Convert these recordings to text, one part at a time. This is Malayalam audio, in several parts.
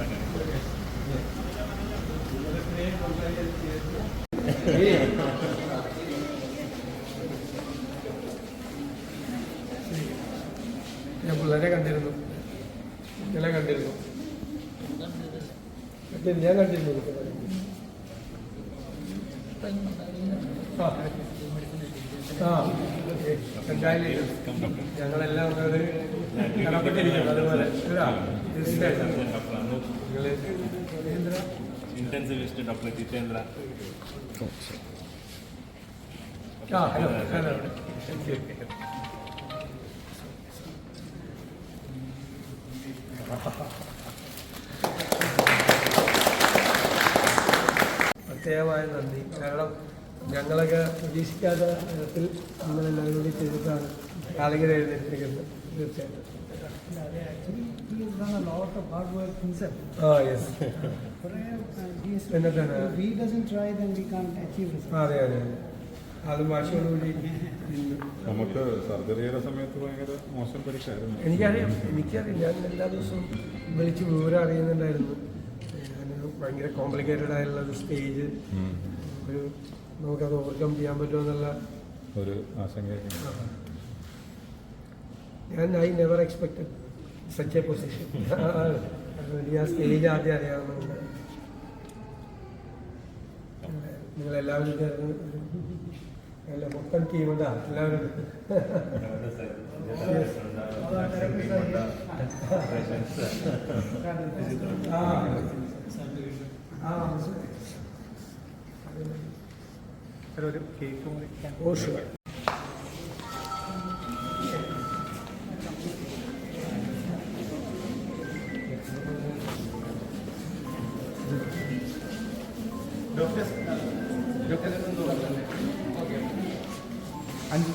ഞാൻ പിള്ളേരെ കണ്ടിരുന്നു. ഇന്നലെ കണ്ടിരുന്നു. ഞാൻ കണ്ടിരുന്നു. ആ. എന്തായാലും ഞങ്ങളെല്ലാം അതുപോലെ. ഇന്റൻസിവിസ്റ്റ് ഡോക്ടർ ജിതേന്ദ്ര പ്രത്യേകമായ നന്ദി. കാരണം ഞങ്ങളൊക്കെ പ്രതീക്ഷിക്കാത്ത വിധത്തിൽ നിങ്ങളെല്ലാവരും കൂടി ചെയ്തിട്ടാണ് കാലിങ്ങനെ എഴുന്നേറ്റിരിക്കുന്നത്. തീർച്ചയായിട്ടും. Done a lot of hard work himself. Ah yes He is, if he doesn't try, then we can't achieve results. അതെ അതെ. അതെ ഇന്ന് നമുക്ക് സർജറിയുടെ സമയത്ത് ഭയങ്കര മോശം പരിക്കായിരുന്നു. എനിക്കറിയാം എനിക്കറിയാം. ഞാൻ എല്ലാ ദിവസവും വിളിച്ച് വിവരം അറിയുന്നുണ്ടായിരുന്നു. ഭയങ്കര കോംപ്ലിക്കേറ്റഡ് ആയിട്ടുള്ള ഒരു സ്റ്റേജ് ഒരു നമുക്കത് ഓവർകം ചെയ്യാൻ പറ്റുമെന്നുള്ള ഒരു ആശങ്കയൊക്കെ ഞാൻ I never expected such a position എനിക്ക് ആ. സ്റ്റേജ് ആദ്യം അറിയാവുന്നതുകൊണ്ട്. നിങ്ങളെല്ലാവരും ചേർന്ന് അല്ല മൊത്തം ടീമുണ്ടാ എല്ലാവരും. ഒരു കേക്ക് ഓ ഷുവർ അഞ്ച്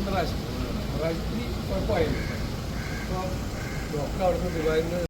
മൂന്ന് പ്രാവശ്യം. പ്രാവശ്യത്തിൽ കുഴപ്പമായിരുന്നു അപ്പോൾ ഡോക്ടർ അവിടുന്ന് ദുബായിൽ നിന്ന്